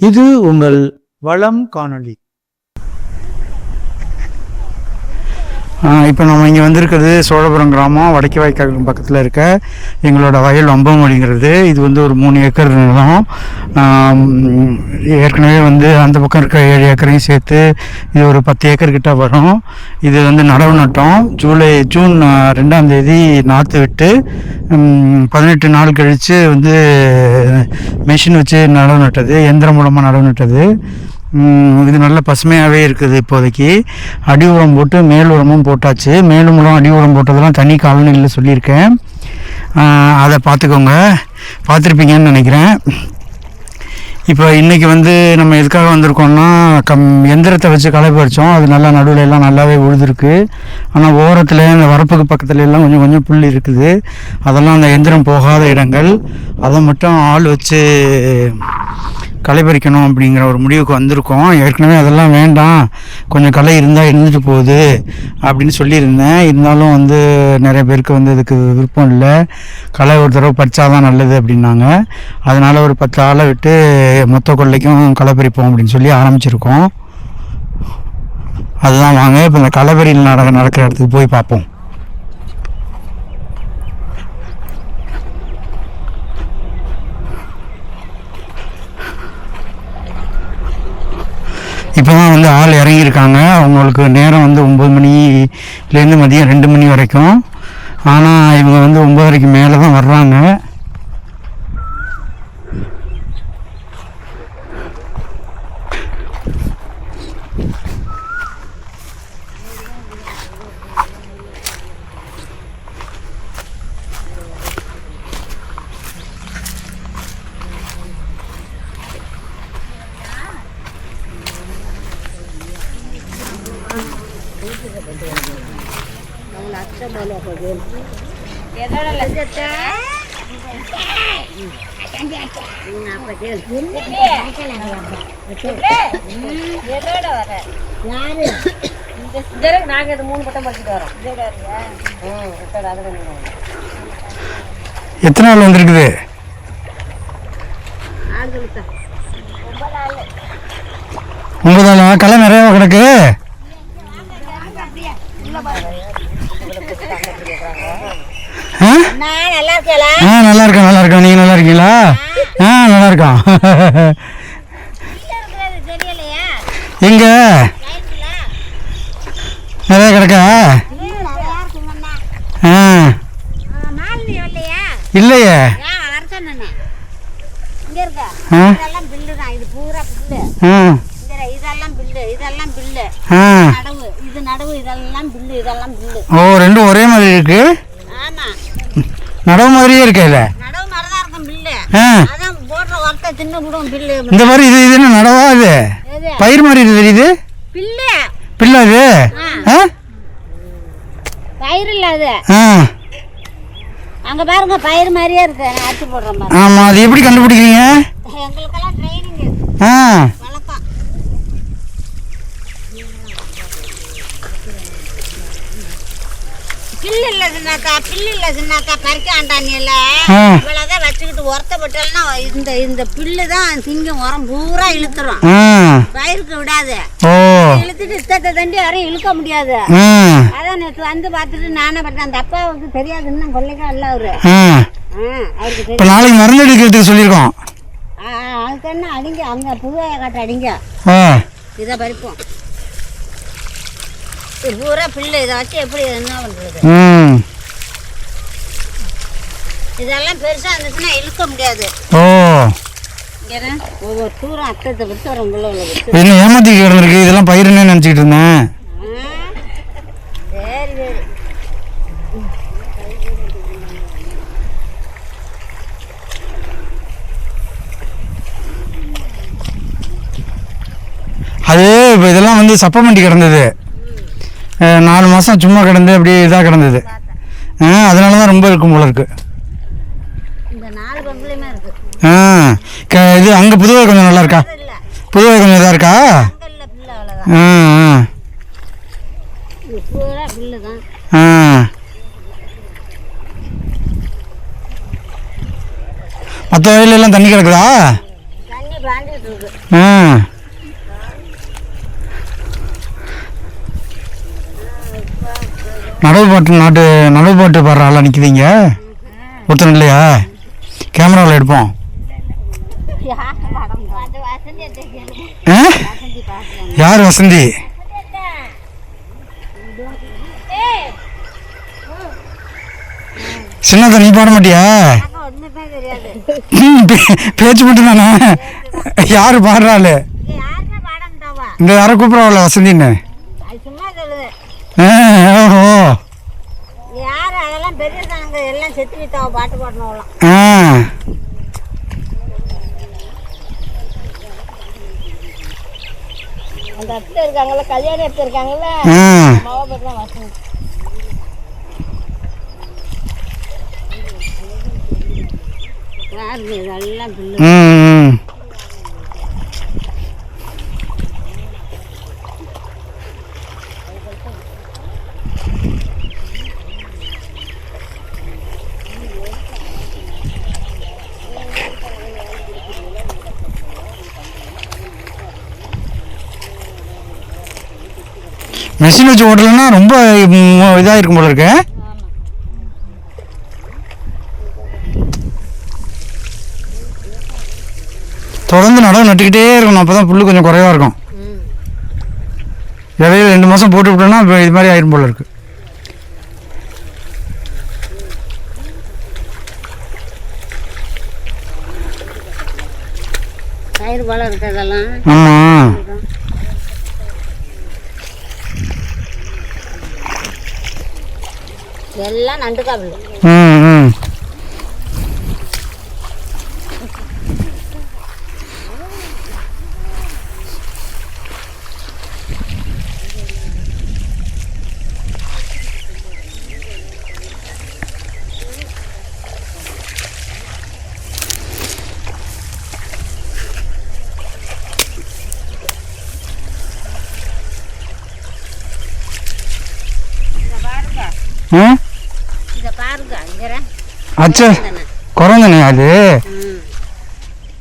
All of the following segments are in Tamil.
இது உங்கள் வளம் காணொளி. இப்போ நம்ம இங்கே வந்திருக்கிறது சோழபுரம் கிராமம் வடக்கு வாய்க்கால் பக்கத்தில் இருக்க எங்களோட வயல் ஒம்பமொழிங்கிறது இது வந்து ஒரு மூணு ஏக்கர் நிலம். ஏற்கனவே வந்து அந்த பக்கம் இருக்க ஏழு ஏக்கரையும் சேர்த்து இது ஒரு பத்து ஏக்கர் கிட்ட வரும். இது வந்து நடவு நட்டோம். ஜூலை ஜூன் ரெண்டாம் தேதி நாற்று விட்டு பதினெட்டு நாள் கழித்து வந்து மிஷின் வச்சு நடவு நட்டது எந்திரம் மூலமாக நடவு நட்டது. இது நல்ல பசுமையாகவே இருக்குது இப்போதைக்கு. அடி உரம் போட்டு மேல் உரமும் போட்டாச்சு. மேலும் உரம் அடி உரம் போட்டதெல்லாம் தனி காலநிலையில் சொல்லியிருக்கேன். அதை பார்த்துக்கோங்க. பார்த்துருப்பீங்கன்னு நினைக்கிறேன். இப்போ இன்றைக்கி வந்து நம்ம எதுக்காக வந்திருக்கோம்னா கம் எந்திரத்தை வச்சு களை பறித்தோம் அது நல்லா நடுவில் எல்லாம் நல்லாவே உழுதுருக்கு. ஆனால் ஓரத்தில் அந்த வரப்புக்கு பக்கத்துல எல்லாம் கொஞ்சம் கொஞ்சம் புல் இருக்குது. அதெல்லாம் அந்த எந்திரம் போகாத இடங்கள். அதை மட்டும் ஆள் வச்சு களை பறிக்கணும் அப்படிங்கிற ஒரு முடிவுக்கு வந்திருக்கோம். ஏற்கனவே அதெல்லாம் வேண்டாம். கொஞ்சம் களை இருந்தால் இருந்துட்டு போகுது அப்படின்னு சொல்லியிருந்தேன். இருந்தாலும் வந்து நிறைய பேருக்கு வந்து இதுக்கு விருப்பம் இல்லை. களை ஒரு தடவை பறிச்சாதான் நல்லது அப்படின்னாங்க. அதனால் ஒரு பத்து ஆளை விட்டு மொத்த கொள்ளைக்கும் களை பறிப்போம் அப்படின்னு சொல்லி ஆரம்பிச்சிருக்கோம். அதுதான் வாங்க இப்போ இந்த களைபறியில் நடக்க நடக்கிற இடத்துக்கு போய் பார்ப்போம். இப்போ தான் வந்து ஆள் இறங்கியிருக்காங்க. அவங்களுக்கு நேரம் வந்து ஒம்பது மணிலேருந்து மதியம் ரெண்டு மணி வரைக்கும். ஆனால் இவங்க வந்து ஒம்பதரைக்கு மேலே தான் வர்றாங்க. எதோட வர யாரு நாங்க மூணு பட்டம் படிச்சுட்டு வரோம் ம் எத்தனை நாள் வந்திருக்குது? ஒன்பது கலை நிறைய கிடக்கு ஆ நான் நல்லா இருக்கேளா ஆ நல்லா இருக்கேன் நல்லா இருக்கேன் நீங்கள் நல்லா இருக்கீங்களா ஆ நல்லா இருக்கோம் எங்க? நிறைய கிடக்கா? ஆ. இல்லையே. ஓ ரெண்டும் ஒரே மாதிரி இருக்கு? ஆமா. நடவு மாதிரியே இருக்கே இல்லை நடவு மாதிரி தான் இருக்கும் பில்லு. ஆ. அதான் போடுற ஒருத்த தின்னு விடும் பில்லு. இந்த மாதிரி இது இது என்ன நடவா இது? பயிர் மாதிரி இது தெரியுது. பிள்ளை இது? ஆ. பயிர் இல்ல அது. ஆ. அங்க பாருங்க பயிர் மாதிரியே இருக்கு. ஆமாம் அது எப்படி கண்டுபிடிக்கிறீங்க? ஆ வழக்கம் பில்லு இல்ல சின்னாக்கா பில்லு இல்ல சின்னாக்கா பறிக்க ஆ. இவ்வளவுதான் வச்சுக்கிட்டு உரத்த போட்டால்னா இந்த இந்த பில்லு தான் சிங்கம் உரம் பூரா இழுத்துரும். ஆ. பயிருக்கு விடாது. இழுத்துட்டு இத்தத்தை தண்டி யாரையும் இழுக்க முடியாது. அதான் நேற்று வந்து பார்த்துட்டு நானே பார்த்தேன் அந்த அப்பாவுக்கு தெரியாது இன்னும் கொள்ளைக்கா இல்ல அவரு. இப்போ நாளைக்கு மருந்து அடிக்கிறதுக்கு சொல்லியிருக்கோம். அதுக்கு என்ன அடிங்க. அங்க புதுவைய காட்ட அடிங்க. இதை பறிப்போம். பூரா பில்லு. இதை வச்சு எப்படி என்ன பண்றது ம். இதெல்லாம் பெருசா இருந்துச்சுன்னா இழுக்க முடியாது. ஓ. ஒவ்வொரு தூரம் அத்தத்தை விட்டு வரும் உள்ள உள்ள விட்டு என்ன ஏமாத்தி கிடந்திருக்கு? இதெல்லாம் பயிருன்னு நினச்சிக்கிட்டு இருந்தேன். சரி சரி. அது இப்போ இதெல்லாம் வந்து சப்பமண்டி கிடந்தது. நாலு மாதம் சும்மா கிடந்து அப்படியே இதாக கிடந்தது. அதனால தான் ரொம்ப இருக்கும் போல இருக்கு இந்த நாலு பங்குலையுமே இருக்கு ஆ க இது அங்கே புதுவை கொஞ்சம் நல்லா இருக்கா புதுவை கொஞ்சம் இதாக இருக்கா? ஆ ஆ. ஆ. மற்ற வயலெல்லாம் தண்ணி கிடக்குதா? ஆ. நடவு பாட்டு நாட்டு நடவு பாட்டு பாடுற ஆளாக நிற்குதீங்க ஒருத்தன் இல்லையா? கேமராவில் எடுப்போம் அது வசந்தி அத்தை கேளு. ஆ வசந்தி பாக்கலாம் யார் வசந்தி? சின்னதை நீ பாட மாட்டியா? பேச்சு மட்டும் தானே? யார் பாடுறாள்? இந்த யாரை கூப்பிட்றாள் வசந்தின்னு? ஓஹோ. யாரு? அதெல்லாம் பெரிய சாங்க எல்லாம் செத்து வித்தாவ பாட்டு பாடணும் அந்த அத்தை இருக்காங்கல்ல கல்யாணம் எடுத்து இருக்காங்கல்ல மாவ யாருங்க இதெல்லாம் பிள்ளை. மெஷின் வச்சு ஓட்டலைன்னா ரொம்ப இதாக இருக்கும் போல இருக்கு. தொடர்ந்து நடவு நட்டுக்கிட்டே இருக்கணும். அப்போ தான் புல்லு கொஞ்சம் குறைவா இருக்கும். இடையில ரெண்டு மாதம் போட்டு விட்டோம்னா இது மாதிரி ஆயிரும் போல இருக்கு. கயிறு போல இருக்கிறதெல்லாம் ஆமாம் எல்லாம் நண்டு காவல் Huh ம் பாருங்க ம் இதை பாருங்க இங்கே அச்சா குறைஞ்சனே அது?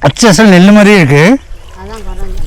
அச்சு அசல் நெல் மாதிரியே இருக்கு அதான் குறைஞ்சன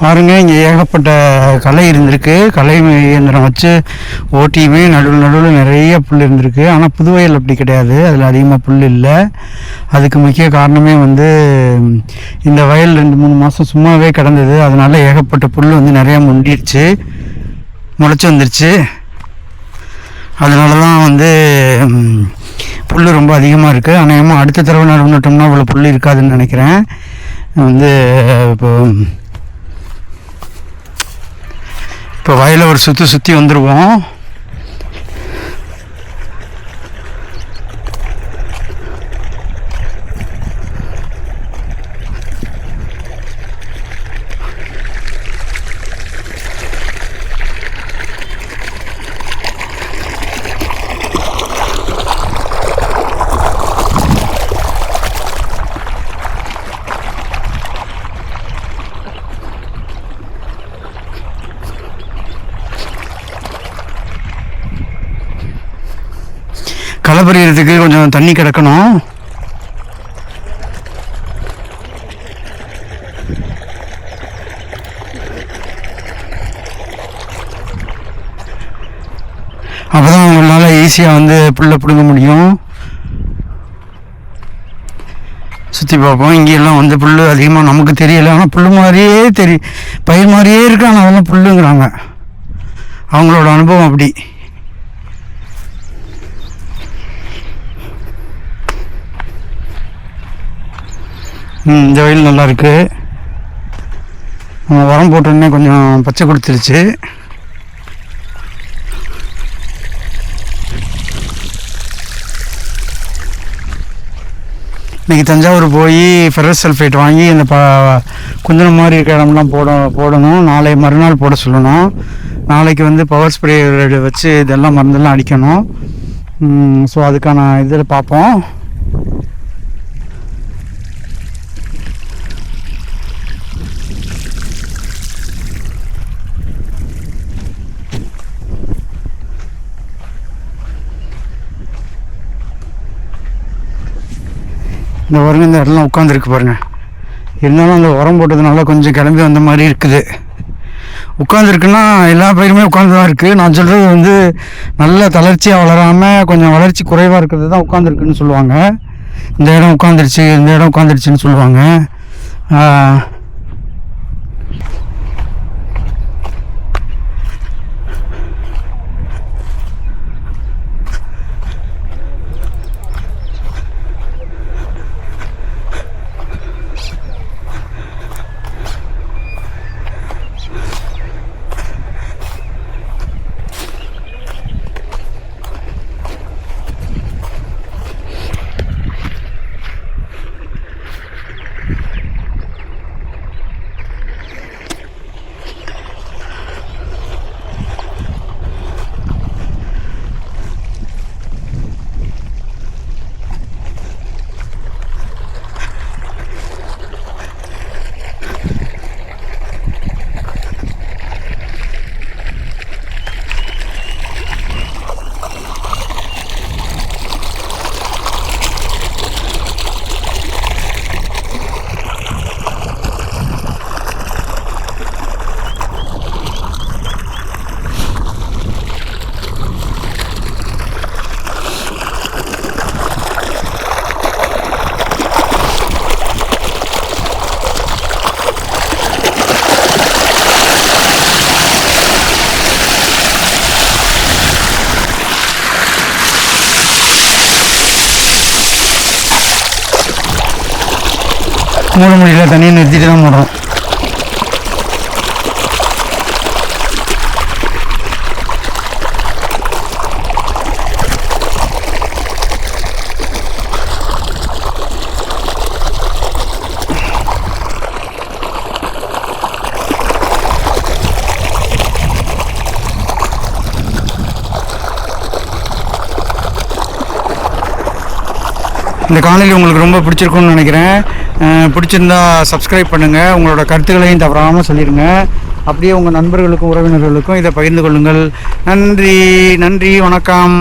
பாருங்க இங்கே ஏகப்பட்ட கலை இருந்திருக்கு. கலை இயந்திரம் வச்சு ஓட்டியுமே நடுவில் நடுவில் நிறைய புல் இருந்திருக்கு. ஆனால் புதுவையில் அப்படி கிடையாது. அதில் அதிகமாக புல் இல்லை. அதுக்கு முக்கிய காரணமே வந்து இந்த வயல் ரெண்டு மூணு மாதம் சும்மாவே கிடந்தது. அதனால ஏகப்பட்ட புல் வந்து நிறையா முண்டிடுச்சு முளைச்சி வந்துருச்சு. அதனால தான் வந்து புல் ரொம்ப அதிகமாக இருக்குது ஆனால் அடுத்த தடவை நடுவு நட்டோம்னா அவ்வளோ புல் இருக்காதுன்னு நினைக்கிறேன். வந்து இப்போ இப்போ வயலை ஒரு சுற்றி சுற்றி வந்துடுவோம் களை கொஞ்சம் தண்ணி கிடக்கணும். அப்பதான் அவங்களால ஈஸியாக வந்து புல்லை பிடுங்க முடியும். சுற்றி பார்ப்போம். இங்கெல்லாம் வந்து புல் அதிகமாக நமக்கு தெரியல. ஆனால் புல் மாதிரியே தெரி பயிர் மாதிரியே இருக்கு. ஆனால் அதெல்லாம் புல்லுங்கிறாங்க. அவங்களோட அனுபவம் அப்படி. இந்த வயல் நல்லா உரம் போட்டோன்னே கொஞ்சம் பச்சை கொடுத்துருச்சு. இன்றைக்கி தஞ்சாவூர் போய் ஃபெரஸ் சல்ஃபேட் வாங்கி இந்த ப குந்தனம் மாதிரி இருக்கிற இடம்லாம் போட போடணும். நாளை மறுநாள் போட சொல்லணும். நாளைக்கு வந்து பவர் ஸ்ப்ரே வச்சு இதெல்லாம் மருந்தெல்லாம் அடிக்கணும். ஸோ அதுக்கான இதில் பார்ப்போம். இந்த பாருங்க இந்த இடம்லாம் உட்காந்துருக்கு பாருங்கள் இருந்தாலும் அந்த உரம் போட்டதுனால கொஞ்சம் கிளம்பி வந்த மாதிரி இருக்குது. உட்காந்துருக்குன்னா எல்லா பயிருமே உட்காந்து தான் இருக்குது நான் சொல்கிறது வந்து நல்ல தளர்ச்சியாக வளராமல் கொஞ்சம் வளர்ச்சி குறைவாக இருக்கிறது தான் உட்காந்துருக்குன்னு சொல்லுவாங்க. இந்த இடம் உட்காந்துருச்சு இந்த இடம் உட்காந்துருச்சுன்னு சொல்லுவாங்க. மூணு மூட தண்ணியை நிறுத்திட்டு தான் போடுறோம் இந்த காணொலி உங்களுக்கு ரொம்ப பிடிச்சிருக்கும்னு நினைக்கிறேன். பிடிச்சிருந்தா சப்ஸ்கிரைப் பண்ணுங்கள் உங்களோட கருத்துக்களையும் தவறாமல் சொல்லிடுங்க அப்படியே உங்கள் நண்பர்களுக்கும் உறவினர்களுக்கும் இதை பகிர்ந்து கொள்ளுங்கள். நன்றி நன்றி வணக்கம்.